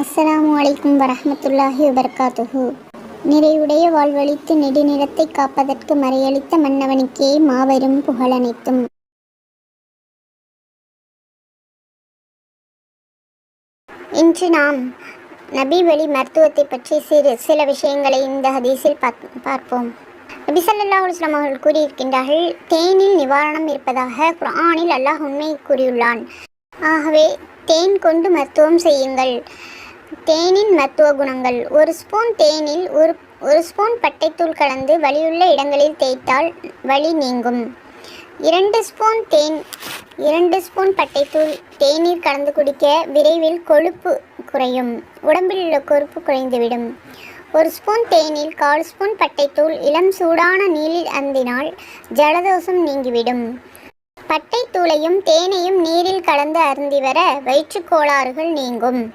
அஸ்ஸலாமு அலைக்கும் வரஹ்மத்துல்லாஹி வபர்காத்துஹு. நிறைவுடைய வாழ்வழித்து நெடுநிறத்தை காப்பதற்கு மறையளித்த மன்னவனுக்கே மாபெரும் புகழனைத்தும் இன்று நாம் நபி வழி மருத்துவத்தை பற்றி சிறு சில விஷயங்களை இந்த ஹதீஸில் பார்ப்போம். நபி ஸல்லல்லாஹு அவர்கள் கூறியிருக்கின்றார்கள் தேனில் நிவாரணம் இருப்பதாக குர்ஆனில் அல்லாஹ் உண்மை கூறியுள்ளான். ஆகவே தேன் கொண்டு மருத்துவம் செய்யுங்கள். தேனின் மருத்துவ குணங்கள். ஒரு ஸ்பூன் தேனில் ஒரு ஒரு ஸ்பூன் பட்டைத்தூள் கலந்து வலியுள்ள இடங்களில் தேய்த்தால் வலி நீங்கும். இரண்டு ஸ்பூன் தேன் இரண்டு ஸ்பூன் பட்டைத்தூள் தேநீர் கலந்து குடிக்க விரைவில் கொழுப்பு குறையும். உடம்பில் உள்ள கொழுப்பு குறைந்துவிடும். ஒரு ஸ்பூன் தேனில் கால் ஸ்பூன் பட்டைத்தூள் இளம் சூடான நீரில் அந்தினால் ஜலதோஷம் நீங்கிவிடும். பட்டைத்தூளையும் தேனையும் நீரில் கலந்து அருந்தி வர வயிற்றுக் கோளாறுகள் நீங்கும்.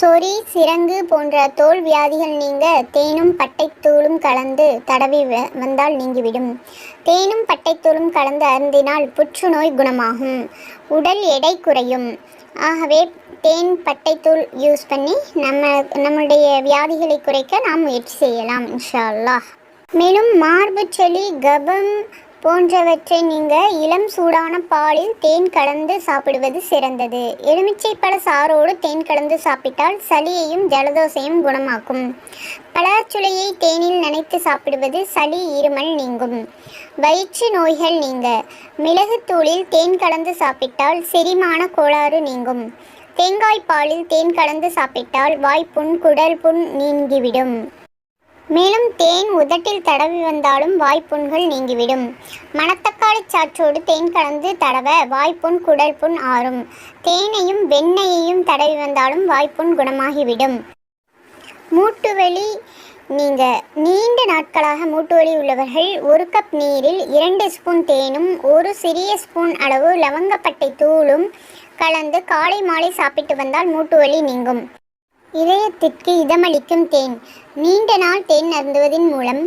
சொறி சிரங்கு போன்ற தோல் வியாதிகள் நீங்க தேனும் பட்டைத்தூளும் கலந்து தடவி வ- வந்தால் நீங்கிவிடும். தேனும் பட்டைத்தூளும் கலந்து அருந்தினால் புற்றுநோய் குணமாகும். உடல் எடை குறையும். ஆகவே தேன் பட்டைத்தூள் யூஸ் பண்ணி நம்ம நம்மளுடைய வியாதிகளை குறைக்க நாம் முயற்சி செய்யலாம் இன்ஷா அல்லாஹ். மேலும் மார்பு செளி கபம் போன்றவற்றை நீங்கள் இளம் சூடான பாலில் தேன் கலந்து சாப்பிடுவது சிறந்தது. எலுமிச்சை பழ சாரோடு தேன் கலந்து சாப்பிட்டால் சளியையும் ஜலதோஷையும் குணமாக்கும். பலாச்சுளையை தேனில் நனைத்து சாப்பிடுவது சளி இருமல் நீங்கும். வயிற்று நோய்கள் நீங்க. மிளகுத்தூளில் தேன் கலந்து சாப்பிட்டால் செரிமான கோளாறு நீங்கும். தேங்காய் பாலில் தேன் கலந்து சாப்பிட்டால் வாய்ப்புண் குடல் புண் நீங்கிவிடும். மேலும் தேன் உதட்டில் தடவி வந்தாலும் வாய்ப்புண்கள் நீங்கிவிடும். மணத்தக்காளி சாற்றோடு தேன் கலந்து தடவ வாய்ப்புண் குடல் புண் ஆறும். தேனையும் வெண்ணெயையும் தடவி வந்தாலும் வாய்ப்புண் குணமாகிவிடும். மூட்டுவலி நீங்க நீண்ட நாட்களாக மூட்டு வலி உள்ளவர்கள் ஒரு கப் நீரில் இரண்டு ஸ்பூன் தேனும் ஒரு சிறிய ஸ்பூன் அளவு லவங்கப்பட்டை தூளும் கலந்து காலை மாலை சாப்பிட்டு வந்தால் மூட்டு வலி நீங்கும். இதயத்திற்கு இதமளிக்கும் தேன். நீண்ட நாள் தேன் அருந்துவதன் மூலம்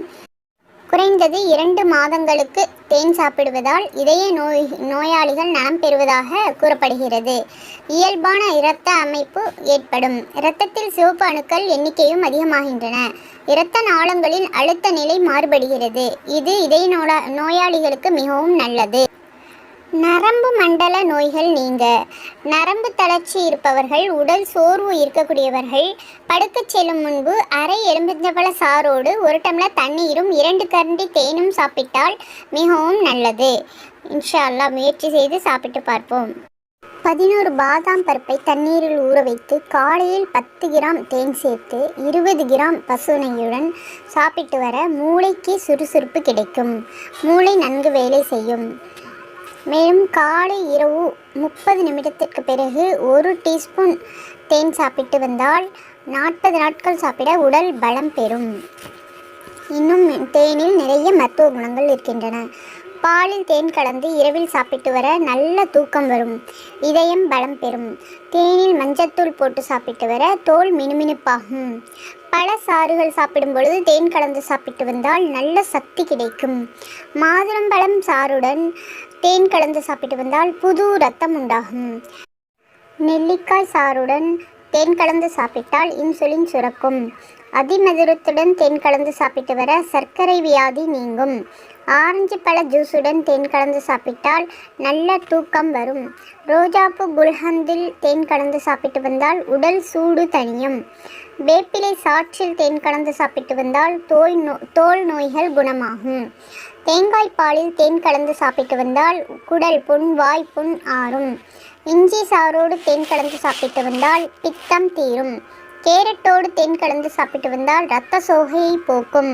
குறைந்தது இரண்டு மாதங்களுக்கு தேன் சாப்பிடுவதால் இதய நோய் நோயாளிகள் நலம் பெறுவதாக கூறப்படுகிறது. இயல்பான இரத்த அமைப்பு ஏற்படும். இரத்தத்தில் சிவப்பு அணுக்கள் எண்ணிக்கையும் அதிகமாகின்றன. இரத்த நாளங்களின் அழுத்த நிலை மாறுபடுகிறது. இது இதய நோயாளிகளுக்கு மிகவும் நல்லது. நரம்பு மண்டல நோய்கள் நீங்க. நரம்பு தளர்ச்சி இருப்பவர்கள் உடல் சோர்வு இருக்கக்கூடியவர்கள் படுக்க செல்லும் முன்பு அரை எலும்பிச்சம்பழ சாரோடு ஒரு டம்ளர் தண்ணீரும் இரண்டு கரண்டி தேனும் சாப்பிட்டால் மிகவும் நல்லது. இன்ஷா அல்லாஹ் முயற்சி செய்து சாப்பிட்டு பார்ப்போம். பதினோரு பாதாம் பருப்பை தண்ணீரில் ஊற வைத்து காலையில் பத்து கிராம் தேன் சேர்த்து இருபது கிராம் பசுனையுடன் சாப்பிட்டு வர மூளைக்கு சுறுசுறுப்பு கிடைக்கும். மூளை நன்கு வேலை செய்யும். மேலும் காலை இரவு முப்பது நிமிடத்திற்கு பிறகு ஒரு டீஸ்பூன் தேன் சாப்பிட்டு வந்தால் நாற்பது நாட்கள் சாப்பிட உடல் பலம் பெறும். இன்னும் தேனில் நிறைய மருத்துவ குணங்கள் இருக்கின்றன. பாலில் தேன் கலந்து இரவில் சாப்பிட்டு வர நல்ல தூக்கம் வரும். இதயம் பலம் பெறும். தேனில் மஞ்சத்தூள் போட்டு சாப்பிட்டு வர தோல் மினுமினுப்பாகும். பல சாறுகள் சாப்பிடும் பொழுது தேன் கலந்து சாப்பிட்டு வந்தால் நல்ல சக்தி கிடைக்கும். மாதுளம்பழம் சாறுடன் தேன் கலந்து சாப்பிட்டு வந்தால் புது ரத்தம் உண்டாகும். நெல்லிக்காய் சாறுடன் தேன் கலந்து சாப்பிட்டால் இன்சுலின் சுரக்கும். அதிமதுரத்துடன் தேன் கலந்து சாப்பிட்டு வர சர்க்கரை வியாதி நீங்கும். ஆரஞ்சு பழ ஜூஸுடன் தேன் கலந்து சாப்பிட்டால் நல்ல தூக்கம் வரும். ரோஜாப்பூ குல்ஹந்தில் தேன் கலந்து சாப்பிட்டு வந்தால் உடல் சூடு தணியும். வேப்பிலை சாற்றில் தேன் கலந்து சாப்பிட்டு வந்தால் தோய் நோ தோல் நோய்கள் குணமாகும். தேங்காய் பாலில் தேன் கலந்து சாப்பிட்டு வந்தால் குடல் புண் வாய் புண் ஆறும். இஞ்சி சாரோடு தேன் கலந்து சாப்பிட்டு வந்தால் பித்தம் தீரும். கேரட்டோடு தேன் கலந்து சாப்பிட்டு வந்தால் இரத்த சோகையை போக்கும்.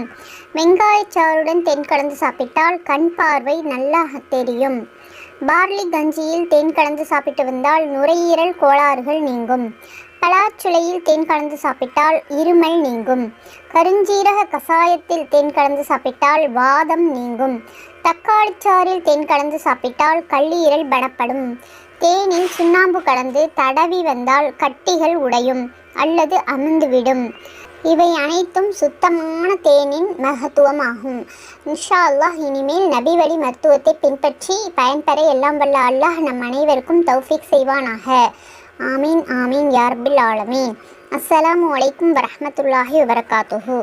வெங்காயச்சாறுடன் தேன் கலந்து சாப்பிட்டால் கண் பார்வை நல்லா தெரியும். பார்லி கஞ்சியில் தேன் கலந்து சாப்பிட்டு வந்தால் நுரையீரல் கோளாறுகள் நீங்கும். பலாச்சுளையில் தேன் கலந்து சாப்பிட்டால் இருமல் நீங்கும். கருஞ்சீரக கசாயத்தில் தேன் கலந்து சாப்பிட்டால் வாதம் நீங்கும். தக்காளிச்சாறில் தேன் கலந்து சாப்பிட்டால் கல்லீரல் பலப்படும் தேனில் சுண்ணாம்பு கலந்து தடவி வந்தால் கட்டிகள் உடையும் அல்லது அமிழ்ந்துவிடும் இவை அனைத்தும் சுத்தமான தேனின் மகத்துவமாகும். இன்ஷா அல்லாஹ் இனிமேல் நபி வழி மருத்துவத்தை பின்பற்றி பயன்பெற எல்லாம் வல்ல அல்லாஹ் நம் அனைவருக்கும் தௌஃபிக் செய்வானாக. ஆமீன் ஆமீன் யார்பில் ஆலமீன். அஸ்ஸலாமு அலைக்கும் வரமத்துல்லாஹி வபரகாத்துஹு.